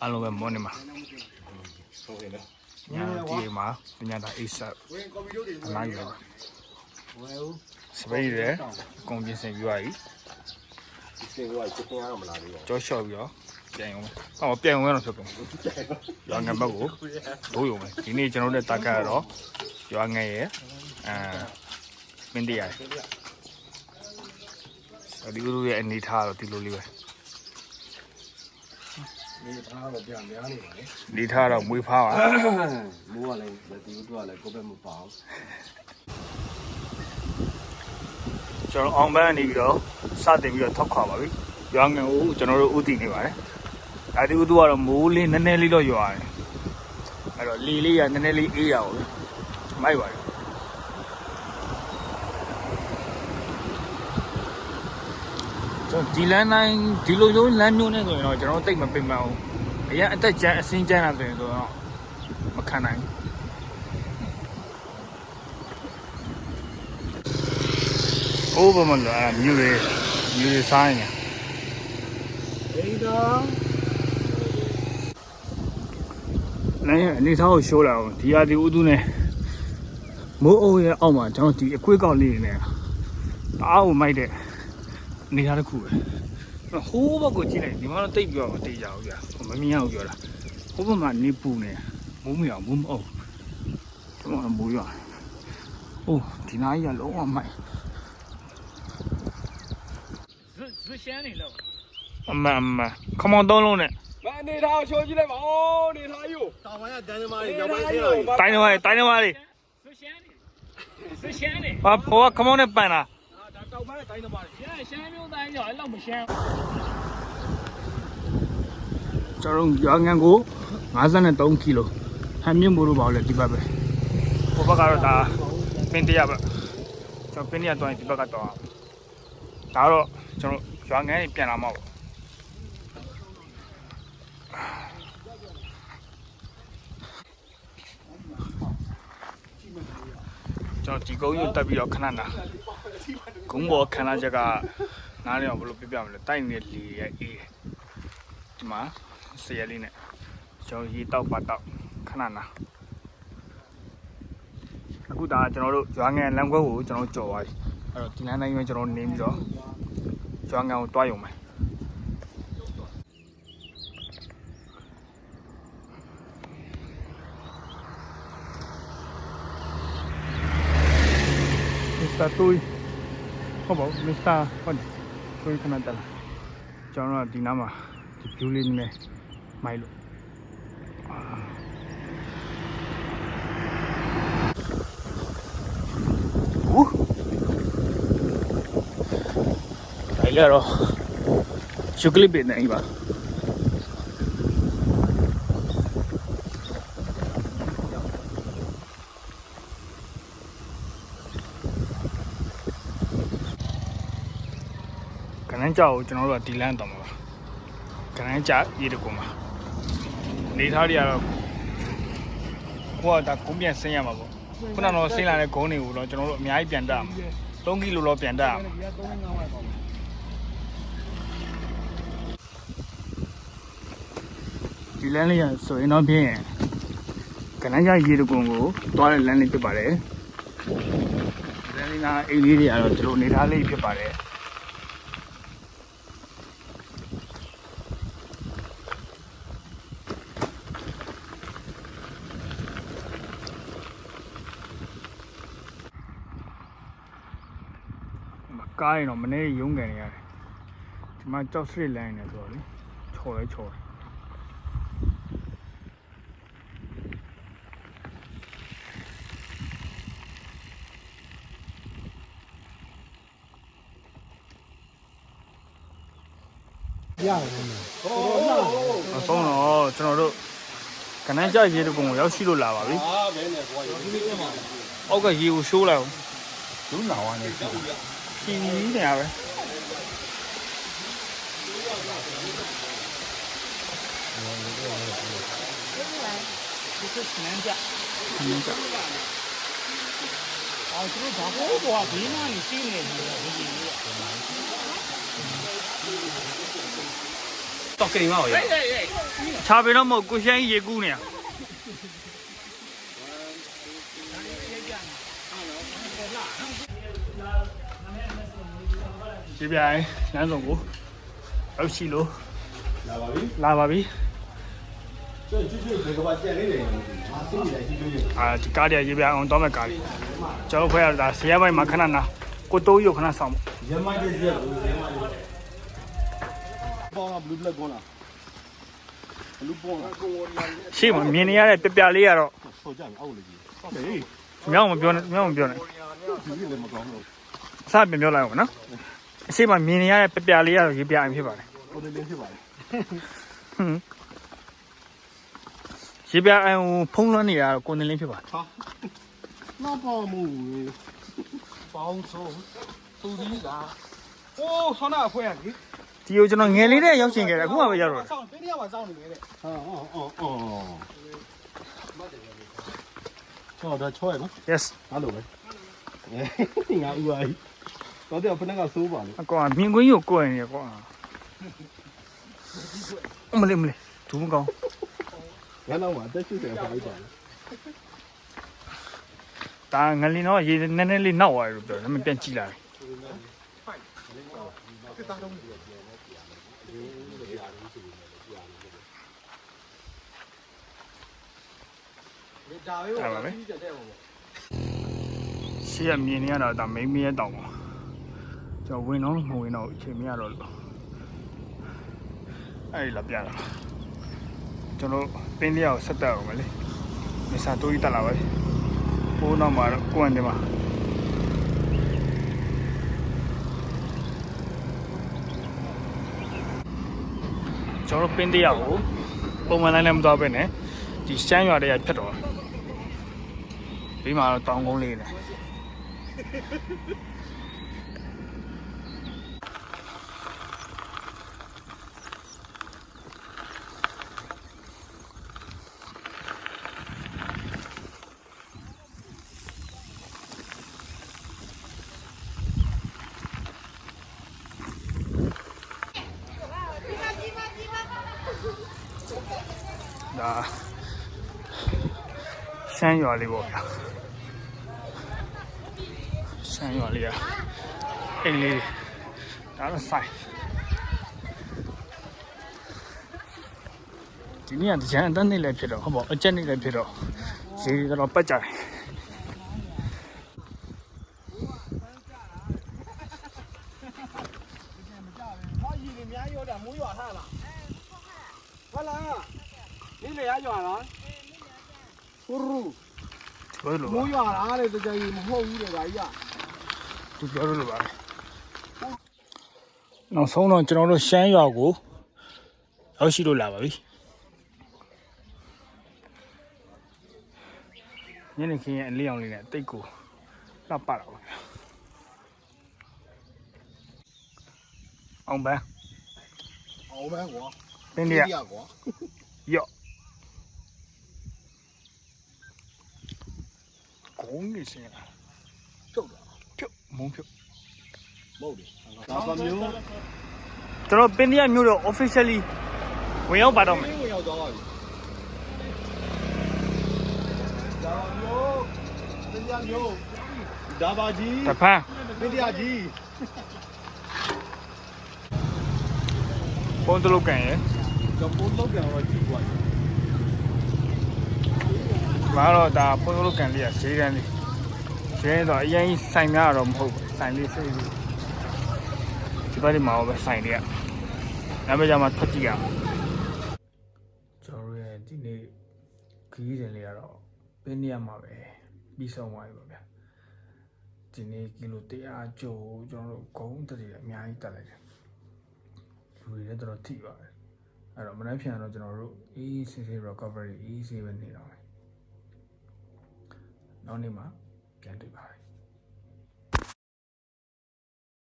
အားလုံးပဲမောနေမှာဟုတ်ကဲ့နော်ညာဒီမှာပညာတာအိဆပ်အနိုင်ရပါစပိတ်ရယ်ကွန်ပြင်ဆင်ပြီးသွားပြီဒီစင်ကချက်တင်ရတော့မလာသေးဘူးကြောလျှော့ပြီးတော့ပြန်အောင်ဟောပြန်အောင်တော့ဖြစ်ကုန်ရွာငံဘက်ကိုဒိုးရုံပဲဒီနေ့ကျွန်တော်တို့တာကတ်ကတော့ရွာငံရယ်အဲမင်းတရားရယ်ဒီလိုရဲ့အနေထားတော့ဒီလိုလေးပဲ နေထားတော့ပြန်များနေပါလေအနေထားတော့မွေးဖားပါမိုးကလည်းဒီလိုတော့လည်းကိုယ်ပဲမပေါအောင်ကျွန်တော်အောင်ပန်းနေပြီးတော့စတင်ပြီးတော့ထောက်ခွာပါပြီရွာငံကိုကျွန်တော်တို့ဥတည်နေပါတယ်ဒါဒီဥတူကတော့မိုးလေးနည်းနည်းလေးတော့ရွာတယ်အဲ့တော့လီလေးကနည်းနည်းလေးအေးရအောင်မိုက်ပါတယ် ကျွန်တော်ဒီလမ်းတိုင်းဒီလိုမျိုးလမ်းမျိုးနဲ့ဆိုရင်တော့ကျွန်တော်တိတ်မပင်ပန်းဘူးအရင်အသက်ကျန်းအစင်းကျန်းတာဆိုရင်တော့မခံနိုင်ဘူးအိုးဘမလာမြူရမြူရဆိုင်နေဒေးတော့လည်းအနေထားကိုရှိုးလာအောင်ဒီဟာဒီဥသူနဲ့မိုးအုပ်ရဲ့အောက်မှာကျွန်တော်ဒီအကွေးကောက်လေးနေနေတာအားကိုမိုက်တဲ့ အနေထားတစ်ခုပဲဟိုးဘက်ကိုကြည့်လိုက်ဒီမှာတော့တိတ်ပြောမတေးကြဘူးကြာမမြင်ရဘူးပြောတာဟိုးဘက်မှာနေပူနေမိုးမရမိုးမအောင်ဒီမှာမိုးရအိုးဒီနားကြီးကလုံးဝမိုက်ဇွဇွရှမ်းနေလို့အမအမခမောင်သုံးလုံးနဲ့မအနေထားကိုချိုးကြည့်လိုက်ပါအော်နေထားယူတောင်ပိုင်းကဒန်းသမားတွေရောက်ပိုင်းသေးတာတိုင်းသမားတွေတိုင်းသမားတွေဇွရှမ်းနေဇွရှမ်းနေဘာဘောကခမောင်နဲ့ပန်တာ တောက်ပန်းတိုင်းသမားတွေရဲရှမ်းမျိုးတိုင်းကြောင့်အဲ့လောက်မရှမ်းကျွန်တော်ရွာငံကို53ကီလိုဟန်မြင့်မို့လို့ပါလေဒီဘက်ပဲဟိုဘက်ကတော့ဒါပင်တရပဲကျွန်တော်ပင်တရတော့ဒီဘက်ကတော့ဒါတော့ကျွန်တော်ရွာငံနေပြန်လာမှာပေါ့ကျွန်တော်ဒီကုန်းကိုတက်ပြီးတော့ခဏနာ ဂုံးပေါ်ခဏချက်ကနားလည်အောင်ဘယ်လိုပြပြမလဲတိုက်နေတဲ့လေရဲ့အေးတယ်ဒီမှာဆရလေးနဲ့ကျွန်တော်ရေတောက်ပါတောက်ခဏနာအခုဒါကျွန်တော်တို့ရွာငံလမ်းခွဲကိုကျွန်တော်ကြော်သွားပြီအဲ့တော့ဒီလမ်းတိုင်းပဲကျွန်တော်နေပြီးတော့ရွာငံကိုတွားရုံပဲမစ္စတာတူး ဟုတ်ပါဘူးမစ္စတာဟုတ်တယ်တူးခဏတက်လာကျွန်တော်တို့ကဒီနားမှာဒီ view လေးနဲ့မိုက်လို့အာဟူးဒါလည်းတော့ရှုပ်ကလစ်ပင်နေပါ နန်းကြောက်ကိုကျွန်တော်တို့ကဒီလမ်းတော်မှာပါကရန်ကြရေတကုံမှာနေသားတွေကတော့ကိုကဒါကုန်းပြန်ဆင်းရမှာပေါ့ခုနကတော့ဆင်းလာတဲ့ဂုံးတွေကိုတော့ကျွန်တော်တို့အများကြီးပြန်တက်အောင်3ကီလိုလောက်ပြန်တက်အောင်ဒီလမ်းလေးရဆိုရင်တော့ဖြင့်ကရန်ကြရေတကုံကိုတွားတဲ့လမ်းလေးဖြစ်ပါတယ်လမ်းလေးကအိမ်လေးတွေကတော့သူတို့နေသားလေးဖြစ်ပါတယ် ကားရင်တော့မနေ့ရုံးကန်နေရတယ်ဒီမှာကြောက်စရစ်လိုင်းနေဆိုတော့လေချော်လဲချော်တယ်အဆုံးတော့ကျွန်တော်တို့ကနန်းကြရေတကုံကိုရောက်ရှိလို့လာပါပြီအာဘယ်နဲ့ဘွားယူဒီနေ့မှအောက်ကရေကိုရှိုးလိုက်အောင်လူနာဝါနေပြီဖြီးနေရ 今年啊，喂。去年子。啊，今年咋好多啊？今年啊，今，多给一万。差别那么明显，一截姑娘。 ရေကူးနေရဒီပြိုင်လမ်းဆောင်ကိုရောက်ရှိလို့လာပါပြီလာပါပြီကျွတ်ကျွတ်ကျွတ်ဒီကဘာကြက်လေးတွေအာစိတ်ကြီးလိုက်ကျွတ်ကျွတ်အာဒီကားတွေကရေပြိုင်အောင်တော့မဲ့ကားတွေကျွန်တော်ဖွဲ့ရတာဆရာပိုင်းမှာခဏနာကိုတိုးရုပ်ခဏဆောင်ရမိုင်းတဲ့ကြက်ကိုရမိုင်းပေါင်းကဘလူးဘလက်ကောလားဘလူးပေါင်းလားကိုဝရီယာရှေ့မှာမြင်နေရတဲ့ပြပြလေးကတော့ဆောကြမယ်အောက်လေကြီးဟေးမြောက်မပြောနဲ့မြောက်မပြောနဲ့ဒီလည်းမကောင်းလို့အစပြန်ပြောလိုက်အောင်နော် အရှိမမြင်နေရတဲ့ပြပြလေးကတော့ရေပြအိမ်ဖြစ်ပါတယ်ကိုလေးလေးဖြစ်ပါလေဟွန်းရေပြအိမ်ကိုဖုံးလွှမ်းနေရတော့ကိုနေလင်းဖြစ်ပါတယ်ဟာနောက်ပေါင်းမှုပေါင်းဆုံးသူဒီလားအိုးဆောင်းနာအဖွဲရလေဒီကိုကျွန်တော်ငယ်လေးနဲ့ရောက်ရှင်ခဲ့တယ်အခုမှပဲရောက်တော့တယ်ဆောင်းတင်းရပါစောင်းနေလေတဲ့ဟာအော်အော်အော်ဟောဒါချောရနော် yes အဲ့လိုပဲငါဥပါကြီး တော့တဲ့ဖနက်ကစိုးပါလေအကောင်ကမြင်ကွင်းကိုကိုယ်နေရကွာအမလေးမလေးဒူးမကောင်းငါတော့မှအသက်80ပါလိုက်ပါလေဒါငလင်းတော့ရေနည်းနည်းလေးနောက်သွားတယ် ကြည့်လိုက်အဲ့ပါပဲရှေ့ကမြင်နေရတာဒါမိန်းမရဲ့တောင်ပါကျွန်တော်ဝင်တော့မဝင်တော့အချိန်မရတော့လို့အဲ့ဒီလာပြတာကျွန်တော်ပင်းလေးအောင်ဆက်တက်အောင်မလေးမစာတိုးကြီးတက်လာပါပြီပိုးတော့မှာတော့ကိုယ်အနေမှာကျွန်တော်ပင်းတရားကိုပုံမှန်တိုင်းလည်းမသွားပဲနဲ့ဒီရှမ်းရွာတွေကဖြတ်တော့ပြီးမှတော့တောင်ကုန်းလေးနဲ့ ဒါ ရှမ်းရွာလေးပေါ့ဗျာရှမ်းရွာလေးอ่ะအိမ်လေးတွေဒါတော့ဆိုင်ဒီနေ့ကကြံအတန်းနေလည်းဖြစ်တော့ဟုတ်ပေါ့အကျက်နေလည်းဖြစ်တော့ဈေးကတော့ပတ်ကြတယ်ဟောကြီးနေအများကြီးရောတာမိုးရွာထားလား ဟုတ်လားနေလေရရွာလားဟူရူပြောလို့ပါမိုးရွာလားတဲ့တကြကြီးမဟုတ်ဘူးတဲ့ဒါကြီးကသူပြောလို့ပါနောက်ဆုံးတော့ကျွန်တော်တို့ရှမ်းရွာကိုရောက်ရှိလို့လာပါပြီညနေခင်းရဲ့အလေးအောင်လေးနဲ့တိတ်ကိုလှပတာပါဗျာအောင်ပန်းအောင်ပဲကွာတင်းလေးကကွာရော့ ကုန်းနေစင်ရထုတ်တာဖြုတ်မုံဖြုတ်မဟုတ်တယ်ဒါပါမျိုးကျွန်တော်ပင်ဒီယာမြို့တော့ officially ဝင်ရောက်ပါတော့မယ်ဝင်ရောက်သွားပါပြီဒါပါမျိုးတရားမျိုးဒါပါကြီးတဖန်တရားကြီးပုံတလုတ်ကန်ရယ်တော့ပုံတော့ပြန်တော့ကြည့်သွားတယ် မာတော့ဒါပုံတလုတ်ကန်လေးကဈေးတန်းလေးဈေးတော့အရင်ကြီးဆိုင်များတော့မဟုတ်ဘူးဆိုင်လေးစိတ်လေးဒီဘက်ဒီမှာပဲဆိုင်လေးကနောက်ပြီးကြမှာထွက်ကြည့်ရအောင်ကျွန်တော်ရဲ့ဒီနေ့ခရီးစဉ်လေးကတော့ပင်းနေရမှာပဲပြီးဆုံးသွားပြီပါဗျာဒီနေ့ကီလို100ကျော်ကျွန်တော်တို့ဂုံးတည်းအများကြီးတက်လိုက်တယ်လူတွေလည်းတော်တော်ထိပါတယ်အဲ့တော့မနေ့ပြန်တော့ကျွန်တော်တို့ easy recovery easy ပဲနေတော့မယ် နောက်နေ့မှပြန်တွေ့ပါမယ်